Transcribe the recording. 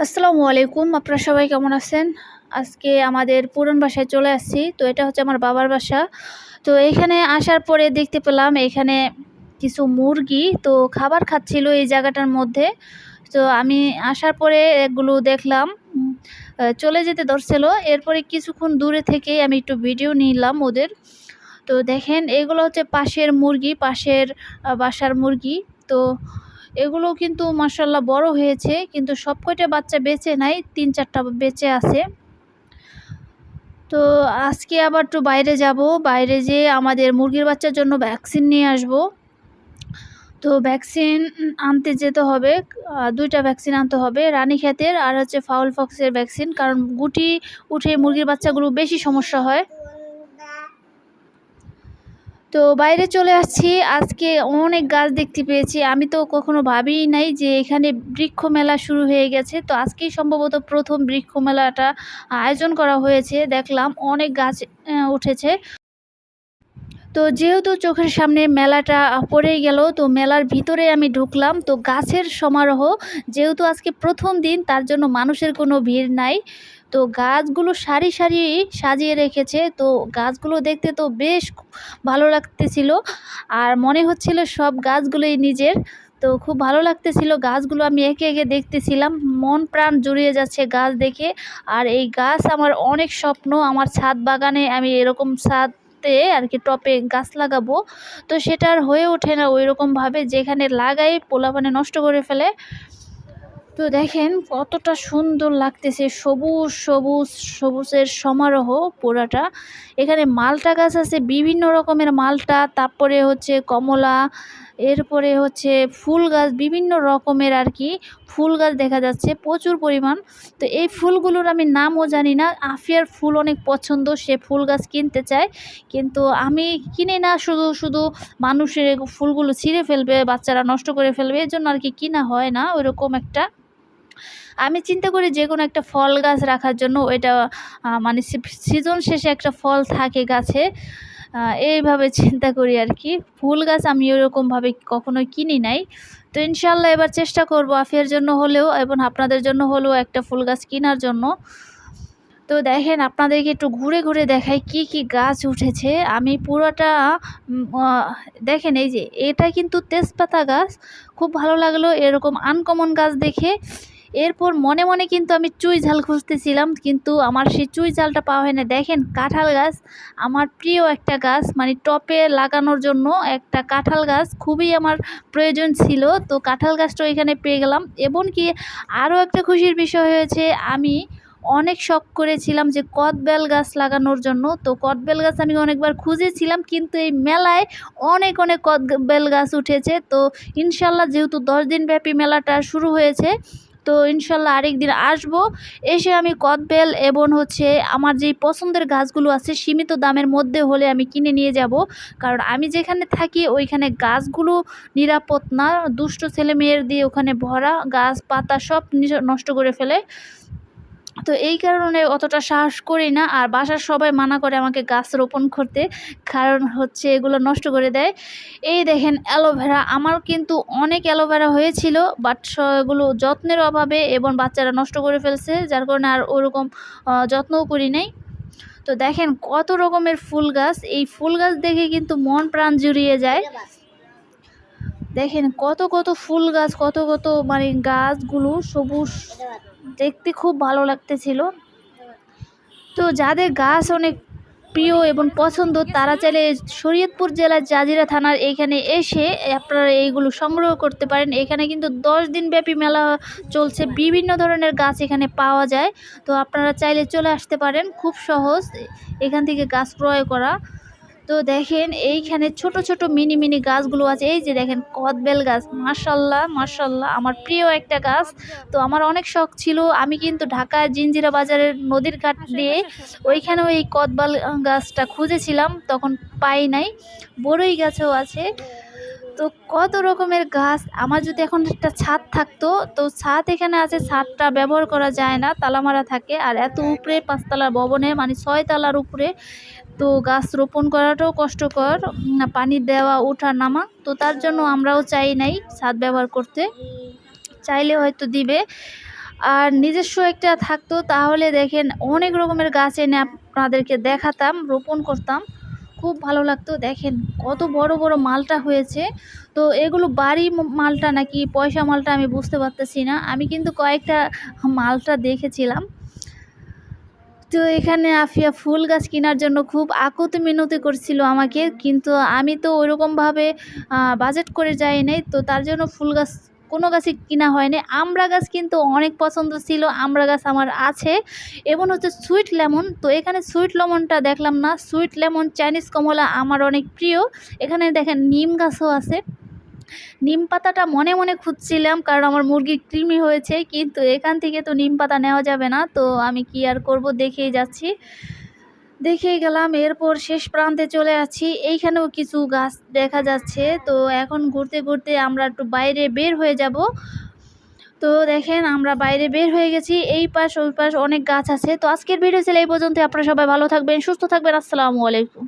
আসসালামু আলাইকুম, আপনারা সবাই কেমন আছেন? আজকে আমাদের পুরন বাসায় চলে আসছি, তো এটা হচ্ছে আমার বাবার বাসা। তো এখানে আসার পরে দেখতে পেলাম এখানে কিছু মুরগি, তো খাবার খাচ্ছিল এই জায়গাটার মধ্যে। তো আমি আসার পরে এগুলো দেখলাম চলে যেতে ধরছিল। এরপরে কিছুক্ষণ দূরে থেকেই আমি একটু ভিডিও নিলাম ওদের। তো দেখেন, এগুলো হচ্ছে পাশের মুরগি, পাশের বাসার মুরগি। তো এগুলো কিন্তু মাসাল্লাহ বড় হয়েছে, কিন্তু সব কয়টা বাচ্চা বেঁচে নাই? তিন চারটা বেঁচে আছে। তো আজকে আবার একটু বাইরে যাব। বাইরে যেয়ে আমাদের মুরগির বাচ্চার জন্য ভ্যাকসিন নিয়ে আসব। তো ভ্যাকসিন আনতে যেতে হবে দুইটা ভ্যাকসিন আনতে হবে রানীক্ষেতের আর হচ্ছে ফাউল ফক্সের ভ্যাকসিন কারণ গুটি উঠে মুরগির বাচ্চাগুলো বেশি সমস্যা হয়। তো বাইরে চলে আসছি। আজকে অনেক গাছ দেখতে পেয়েছি। আমি তো কখনো ভাবিই নাই যে এখানে বৃক্ষ মেলা শুরু হয়ে গেছে। তো আজকেই সম্ভবত প্রথম বৃক্ষ মেলাটা আয়োজন করা হয়েছে। দেখলাম অনেক গাছ উঠেছে। তো যেহেতু চোখের সামনে মেলাটা পড়ে গেল, তো মেলার ভিতরে আমি ঢুকলাম। তো গাছের সমারোহ যেহেতু আজকে প্রথম দিন, তার জন্য মানুষের কোনো ভিড় নাই। তো গাছগুলো সারি সারি সাজিয়ে রেখেছে। তো গাছগুলো দেখতে তো বেশ ভালো লাগতেছিল। আর মনে হচ্ছিল সব গাছগুলোই নিজের। তো খুব ভালো লাগতেছিল গাছগুলো আমি একে একে দেখতেছিলাম। মন প্রাণ জুড়িয়ে যাচ্ছে গাছ দেখে। আর এই গাছ আমার অনেক স্বপ্ন। আমার ছাদ বাগানে আমি এরকম ছাদতে আর কি টপে গাছ লাগাবো। তো সেটা আর হয়ে ওঠে না ওই রকমভাবে যেখানে লাগাই পোলাপানে নষ্ট করে ফেলে। তো দেখেন কতটা সুন্দর লাগতেছে, সবুজ সবুজ, সবুজের সমারোহ পুরাটা এখানে মালটা গাছ আছে, বিভিন্ন রকমের মালটা, তারপরে হচ্ছে কমলা, এরপরে হচ্ছে ফুল গাছ, বিভিন্ন রকমের আর কি ফুল গাছ দেখা যাচ্ছে, প্রচুর পরিমাণ। তো এই ফুলগুলোর আমি নামও জানি না, আফিয়ার ফুল অনেক পছন্দ, সে ফুল গাছ কিনতে চায়। কিন্তু আমি কিনি না, শুধু শুধু মানুষের ফুলগুলো ছিঁড়ে ফেলবে, বাচ্চারা নষ্ট করে ফেলবে এই জন্য আর কি কিনা হয় না, ওইরকম একটা আমি চিন্তা করি যে কোনো একটা ফল গাছ রাখার জন্য ওইটা মানে সিজন শেষে একটা ফল থাকে গাছে এইভাবে চিন্তা করি আর কি। ফুল গাছ আমি ওরকমভাবে কখনোই কিনি নাই। তো ইনশাল্লাহ এবার চেষ্টা করব আফিয়ার জন্য হলেও এবং আপনাদের জন্য হলেও একটা ফুল গাছ কেনার জন্য। তো দেখেন আপনাদেরকে একটু ঘুরে ঘুরে দেখাই কি কি গাছ উঠেছে। আমি পুরোটা দেখেন এই যে এটা কিন্তু তেজপাতা গাছ। খুব ভালো লাগল এরকম আনকমন গাছ দেখে। এরপর মনে মনে কিন্তু আমি চুই ঝাল খুঁজতেছিলাম, কিন্তু আমার সেই চুই ঝালটা পাওয়া হয় না দেখেন, কাঁঠাল গাছ, আমার প্রিয় একটা গাছ মানে টপে লাগানোর জন্য একটা কাঁঠাল গাছ খুবই আমার প্রয়োজন ছিল। তো কাঁঠাল গাছটা এখানে পেয়ে গেলাম। এবং কি আরও একটা খুশির বিষয় হয়েছে, আমি অনেক শখ করেছিলাম যে কদবেল গাছ লাগানোর জন্য। তো কদবেল গাছ আমি অনেকবার খুঁজেছিলাম, কিন্তু এই মেলায় অনেক অনেক কদবেল গাছ উঠেছে। তো ইনশাল্লাহ যেহেতু দশ দিন ব্যাপী মেলাটা শুরু হয়েছে তো ইনশাল্লাহ আরেকদিন আসব। এসে আমি কদবেল এবং হচ্ছে আমার যেই পছন্দের গাছগুলো আছে, সীমিত দামের মধ্যে হলে আমি কিনে নিয়ে যাব। কারণ আমি যেখানে থাকি ওইখানে গাছগুলো নিরাপদ না, দুষ্ট ছেলে মেয়ের দিয়ে ওখানে ভরা, গাছ পাতা সব নষ্ট করে ফেলে। তো এই কারণে অতটা সাহস করি না। আর বাসার সবাই মানা করে আমাকে গাছ রোপণ করতে। কারণ হচ্ছে এগুলো নষ্ট করে দেয়। এই দেখেন অ্যালোভেরা। আমার কিন্তু অনেক অ্যালোভেরা হয়েছিল, বাট এগুলো যত্নের অভাবে এবং বাচ্চারা নষ্ট করে ফেলছে, যার কারণে আর ওরকম যত্নও করি নাই। তো দেখেন কত রকমের ফুল গাছ। এই ফুল গাছ দেখে কিন্তু মন প্রাণ জুড়িয়ে যায়। দেখেন কত কত ফুল গাছ, কত কত মানে গাছগুলো সবুজ দেখতে খুব ভালো লাগতেছিল। তো যাদের গাছ অনেক প্রিয় এবং পছন্দ, তারা চাইলে শরীয়তপুর জেলার জাজিরা থানার এইখানে এসে আপনারা এইগুলো সংগ্রহ করতে পারেন। এখানে কিন্তু দশ দিন ব্যাপী মেলা চলছে, বিভিন্ন ধরনের গাছ এখানে পাওয়া যায়। তো আপনারা চাইলে চলে আসতে পারেন, খুব সহজ এখান থেকে গাছ ক্রয় করা। তো দেখেন এইখানে ছোট ছোট মিনি মিনি গাছগুলো আছে। এই যে দেখেন কদবেল গাছ মার্শাল্লাহ মার্শাল্লাহ আমার প্রিয় একটা গাছ। তো আমার অনেক শখ ছিল। আমি কিন্তু ঢাকায় জিঞ্জিরা বাজারের নদীর ঘাট দিয়ে ওইখানেও এই কদবাল গাছটা খুঁজেছিলাম। তখন পাই নাই। বড়ই গাছও আছে। তো কত রকমের গাছ। আমার যদি এখন একটা ছাদ থাকতো, তো ছাদ এখানে আছে। ছাদটা ব্যবহার করা যায় না। তালা মারা থাকে। আর এত উপরে পাঁচতলা ভবনে মানে ছয় তলার উপরে তো গাছ রোপণ করাটাও কষ্টকর পানি দেওয়া, ওঠা, নামা, তো তার জন্য আমরাও চাই নাই ছাদ ব্যবহার করতে। চাইলে হয়তো দিবে। আর নিজস্ব একটা থাকতো, তাহলে দেখেন অনেক রকমের গাছ এনে আপনাদেরকে দেখাতাম, রোপণ করতাম। খুব ভালো লাগতো, দেখেন কত বড় বড় মালটা হয়েছে। তো এগুলো বাড়ি মালটা নাকি পয়সা মালটা আমি বুঝতে পারতেছি না। আমি কিন্তু কয়েকটা মালটা দেখেছিলাম। তো এখানে আফিয়া ফুল গাছ কেনার জন্য খুব আকুতি মিনতি করছিল আমাকে, কিন্তু আমি তো ওইরকমভাবে বাজেট করে যাই নাই, তো তার জন্য ফুল গাছ, কোনো গাছই কিনা হয়নি। আমড়া গাছ কিন্তু অনেক পছন্দ ছিল আমড়া গাছ আমার আছে। এবং হচ্ছে সুইট লেমন তো এখানে সুইট লেমনটা দেখলাম না সুইট লেমন চাইনিজ কমলা আমার অনেক প্রিয়। এখানে দেখেন, নিম গাছও আছে। নিম পাতাটা মনে মনে খুঁজছিলাম, কারণ আমার মুরগি কৃমি হয়েছে, কিন্তু এখান থেকে তো নিম পাতা নেওয়া যাবে না, তো আমি কি আর করব দেখেই যাচ্ছি। দেখেই গেলাম, এরপর শেষ প্রান্তে চলে আছি এইখানেও কিছু গাছ দেখা যাচ্ছে, তো এখন ঘুরতে ঘুরতে আমরা একটু বাইরে বের হয়ে যাব। তো দেখেন, আমরা বাইরে বের হয়ে গেছি, এই পাশ ওই পাশ অনেক গাছ আছে, তো আজকের ভিডিও ছিল এই পর্যন্ত আপনারা সবাই ভালো থাকবেন, সুস্থ থাকবেন, আসসালামু আলাইকুম।